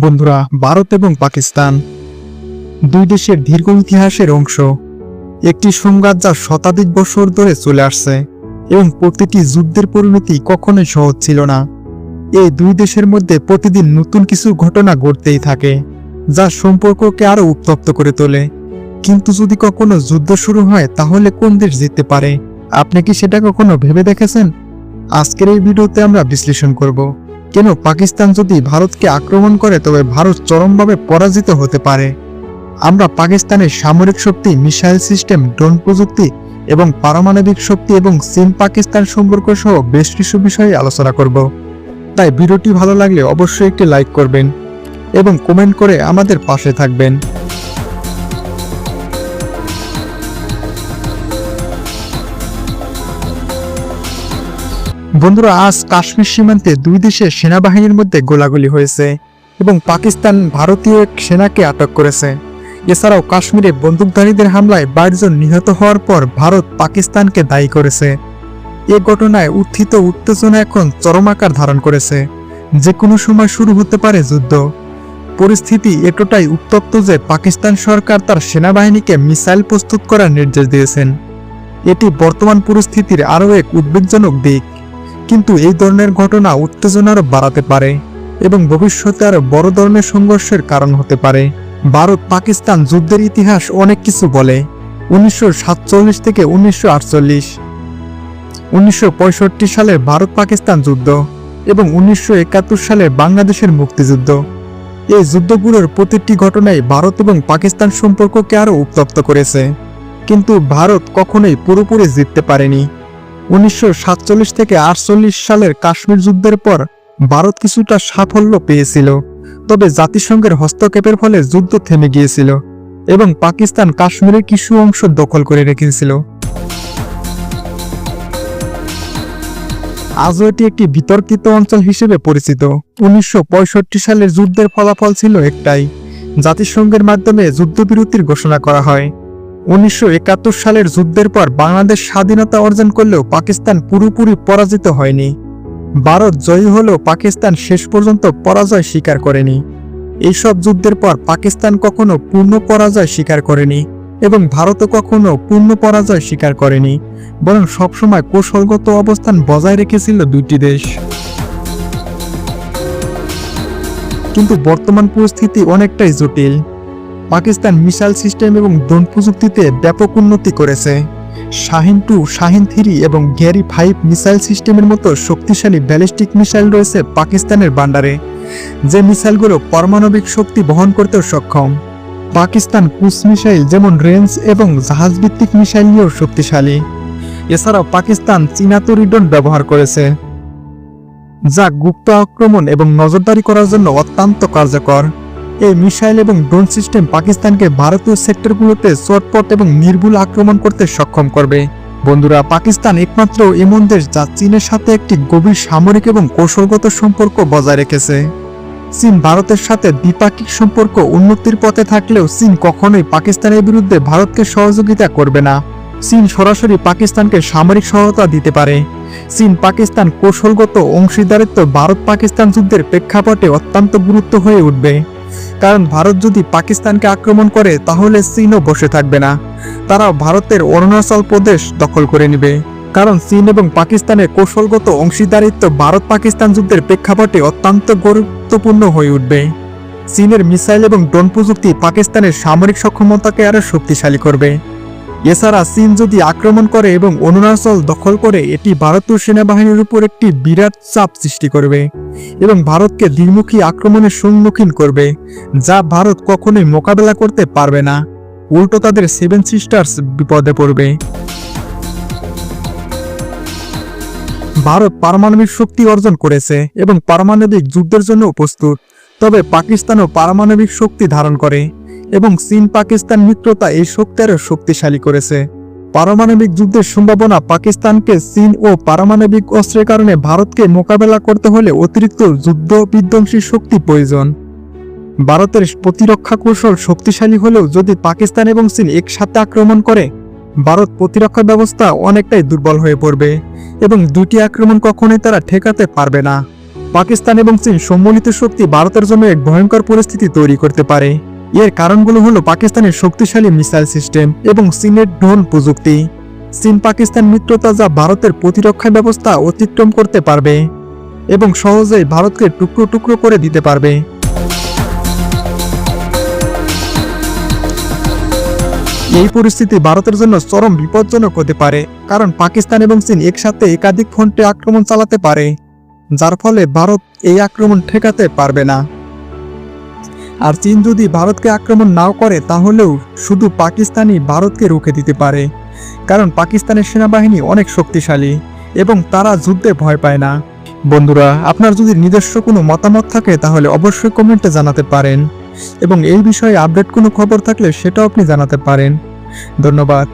বন্ধুরা, ভারত এবং পাকিস্তান দুই দেশের দীর্ঘ ইতিহাসের অংশ, একটি সংঘাত যা শতাধিক বছর ধরে চলে আসছে এবং প্রতিটি যুদ্ধের পরিণতি কখনোই সহজ ছিল না। এই দুই দেশের মধ্যে প্রতিদিন নতুন কিছু ঘটনা ঘটতেই থাকে, যা সম্পর্ককে আরও উত্তপ্ত করে তোলে। কিন্তু যদি কখনো যুদ্ধ শুরু হয়, তাহলে কোন দেশ জিততে পারে? আপনি কি সেটা কখনো ভেবে দেখেছেন? আজকের এই ভিডিওতে আমরা বিশ্লেষণ করব। কেন পাকিস্তান যদি ভারতকে আক্রমণ করে, তবে ভারত চরমভাবে পরাজিত হতে পারে। আমরা পাকিস্তানের সামরিক শক্তি, মিসাইল সিস্টেম, ড্রোন প্রযুক্তি এবং পারমাণবিক শক্তি এবং চীন পাকিস্তান সম্পর্ক সহ বেশ কিছু বিষয়ে আলোচনা করব। তাই ভিডিওটি ভালো লাগলে অবশ্যই একটি লাইক করবেন এবং কমেন্ট করে আমাদের পাশে থাকবেন। বন্ধুরা, আজ কাশ্মীর সীমান্তে দুই দেশের সেনাবাহিনীর মধ্যে গোলাগুলি হয়েছে এবং পাকিস্তান ভারতীয় এক সেনাকে আটক করেছে। এছাড়াও কাশ্মীরে বন্দুকধারীদের হামলায় বাইশজন নিহত হওয়ার পর ভারত পাকিস্তানকে দায়ী করেছে। এ ঘটনায় উত্থিত উত্তেজনা এখন চরম আকার ধারণ করেছে। যে কোনো সময় শুরু হতে পারে যুদ্ধ। পরিস্থিতি এতটাই উত্তপ্ত যে পাকিস্তান সরকার তার সেনাবাহিনীকে মিসাইল প্রস্তুত করার নির্দেশ দিয়েছেন। এটি বর্তমান পরিস্থিতির আরও এক উদ্বেগজনক দিক। কিন্তু এই ধরনের ঘটনা উত্তেজনা আরও বাড়াতে পারে এবং ভবিষ্যতে আরও বড় ধরনের সংঘর্ষের কারণ হতে পারে। ভারত পাকিস্তান যুদ্ধের ইতিহাস অনেক কিছু বলে। উনিশশো সাতচল্লিশ থেকে উনিশশো আটচল্লিশ। উনিশশো সালের ভারত পাকিস্তান যুদ্ধ এবং উনিশশো সালের বাংলাদেশের মুক্তিযুদ্ধ। এই যুদ্ধগুলোর প্রতিটি ঘটনায় ভারত এবং পাকিস্তান সম্পর্ককে আরও উত্তপ্ত করেছে। কিন্তু ভারত কখনোই পুরোপুরি জিততে পারেনি। উনিশশো সাতচল্লিশ থেকে আটচল্লিশ সালের কাশ্মীর যুদ্ধের পর ভারত কিছুটা সাফল্য পেয়েছিল, তবে জাতিসংঘের হস্তক্ষেপের ফলে যুদ্ধ থেমে গিয়েছিল এবং পাকিস্তান কাশ্মীরের কিছু অংশ দখল করে রেখেছিল। আজও এটি একটি বিতর্কিত অঞ্চল হিসেবে পরিচিত। উনিশশো পঁয়ষট্টি সালের যুদ্ধের ফলাফল ছিল একটাই, জাতিসংঘের মাধ্যমে যুদ্ধবিরতির ঘোষণা করা হয়। উনিশশো একাত্তর সালের যুদ্ধের পর বাংলাদেশ স্বাধীনতা অর্জন করলেও পাকিস্তান পুরোপুরি পরাজিত হয়নি। ভারত জয়ী হলেও পাকিস্তান শেষ পর্যন্ত পরাজয় স্বীকার করেনি। এইসব যুদ্ধের পর পাকিস্তান কখনো পূর্ণ পরাজয় স্বীকার করেনি এবং ভারতও কখনো পূর্ণ পরাজয় স্বীকার করেনি, বরং সবসময় কৌশলগত অবস্থান বজায় রেখেছিল দুটি দেশ। কিন্তু বর্তমান পরিস্থিতি অনেকটাই জটিল। পাকিস্তান মিসাইল সিস্টেম এবং ড্রোন প্রযুক্তিতে ব্যাপক উন্নতি করেছে। শাহিন টু, শাহিন থ্রি এবং গ্যারি ফাইভ মিসাইল সিস্টেমের মতো শক্তিশালী ব্যালিস্টিক মিসাইল রয়েছে পাকিস্তানের বান্ডারে যে মিসাইলগুলো পারমাণবিক শক্তি বহন করতেও সক্ষম। পাকিস্তান ক্রুজ মিসাইল যেমন রেঞ্জ এবং জাহাজভিত্তিক মিসাইল নিয়েও শক্তিশালী। এছাড়াও পাকিস্তান চীনা তরিডন ব্যবহার করেছে, যা গুপ্ত আক্রমণ এবং নজরদারি করার জন্য অত্যন্ত কার্যকর। এই মিসাইল এবং ড্রোন সিস্টেম পাকিস্তানকে ভারতীয় সেক্টরগুলোতে চটপট এবং নির্ভুল আক্রমণ করতে সক্ষম করবে। বন্ধুরা, পাকিস্তান একমাত্র এমন দেশ যা চীনের সাথে একটি গভীর সামরিক এবং কৌশলগত সম্পর্ক বজায় রেখেছে। চীন ভারতের সাথে দ্বিপাক্ষিক সম্পর্ক উন্নতির পথে থাকলেও চীন কখনোই পাকিস্তানের বিরুদ্ধে ভারতকে সহযোগিতা করবে না। চীন সরাসরি পাকিস্তানকে সামরিক সহায়তা দিতে পারে। চীন পাকিস্তান কৌশলগত অংশীদারিত্ব ভারত পাকিস্তান যুদ্ধের প্রেক্ষাপটে অত্যন্ত গুরুত্ব হয়ে উঠবে। কারণ ভারত যদি পাকিস্তানকে আক্রমণ করে, তাহলে চীনও বসে থাকবে না। তারা ভারতের অরুণাচল প্রদেশ দখল করে নেবে। কারণ চীন এবং পাকিস্তানের কৌশলগত অংশীদারিত্ব ভারত পাকিস্তান যুদ্ধের প্রেক্ষাপটে অত্যন্ত গুরুত্বপূর্ণ হয়ে উঠবে। চীনের মিসাইল এবং ড্রোন প্রযুক্তি পাকিস্তানের সামরিক সক্ষমতাকে আরও শক্তিশালী করবে। এছাড়া চীন যদি আক্রমণ করে এবং অরুণাচল দখল করে, এটি ভারতীয় সেনাবাহিনীর উপর একটি বিরাট চাপ সৃষ্টি করবে এবং ভারতকে দ্বিমুখী আক্রমণের সম্মুখীন করবে, যা ভারত কখনোই মোকাবেলা করতে পারবে না। উল্টো তাদের সেভেন সিস্টার্স বিপদে পড়বে। ভারত পারমাণবিক শক্তি অর্জন করেছে এবং পারমাণবিক যুদ্ধের জন্য প্রস্তুত, তবে পাকিস্তানও পারমাণবিক শক্তি ধারণ করে। এবং চীন পাকিস্তান মিত্রতা এই শক্তি আরও শক্তিশালী করেছে। পারমাণবিক যুদ্ধের সম্ভাবনা পাকিস্তানকে চীন ও পারমাণবিক অস্ত্রের কারণে ভারতকে মোকাবেলা করতে হলে অতিরিক্ত যুদ্ধ বিধ্বংসী শক্তি প্রয়োজন। ভারতের প্রতিরক্ষা কৌশল শক্তিশালী হলেও যদি পাকিস্তান এবং চীন একসাথে আক্রমণ করে, ভারত প্রতিরক্ষা ব্যবস্থা অনেকটাই দুর্বল হয়ে পড়বে এবং দুটি আক্রমণ কখনোই তারা ঠেকাতে পারবে না। পাকিস্তান এবং চীন সম্মিলিত শক্তি ভারতের জন্য এক ভয়ঙ্কর পরিস্থিতি তৈরি করতে পারে। এর কারণগুলো হলো পাকিস্তানের শক্তিশালী মিসাইল সিস্টেম এবং চীনের ড্রোন প্রযুক্তি। চীন পাকিস্তান মিত্রতা যা ভারতের প্রতিরক্ষা ব্যবস্থা অতিক্রম করতে পারবে এবং সহজেই ভারতকে টুকরো টুকরো করে দিতে পারবে। এই পরিস্থিতি ভারতের জন্য চরম বিপজ্জনক হতে পারে, কারণ পাকিস্তান এবং চীন একসাথে একাধিক ফ্রন্টে আক্রমণ চালাতে পারে, যার ফলে ভারত এই আক্রমণ ঠেকাতে পারবে না। আর চীন যদি ভারতকে আক্রমণ নাও করে, তাহলেও শুধু পাকিস্তানই ভারতকে রুখে দিতে পারে। কারণ পাকিস্তানের সেনাবাহিনী অনেক শক্তিশালী এবং তারা যুদ্ধে ভয় পায় না। বন্ধুরা, আপনার যদি নিজস্ব কোনো মতামত থাকে, তাহলে অবশ্যই কমেন্টে জানাতে পারেন। এবং এই বিষয়ে আপডেট কোনো খবর থাকলে সেটাও আপনি জানাতে পারেন। ধন্যবাদ।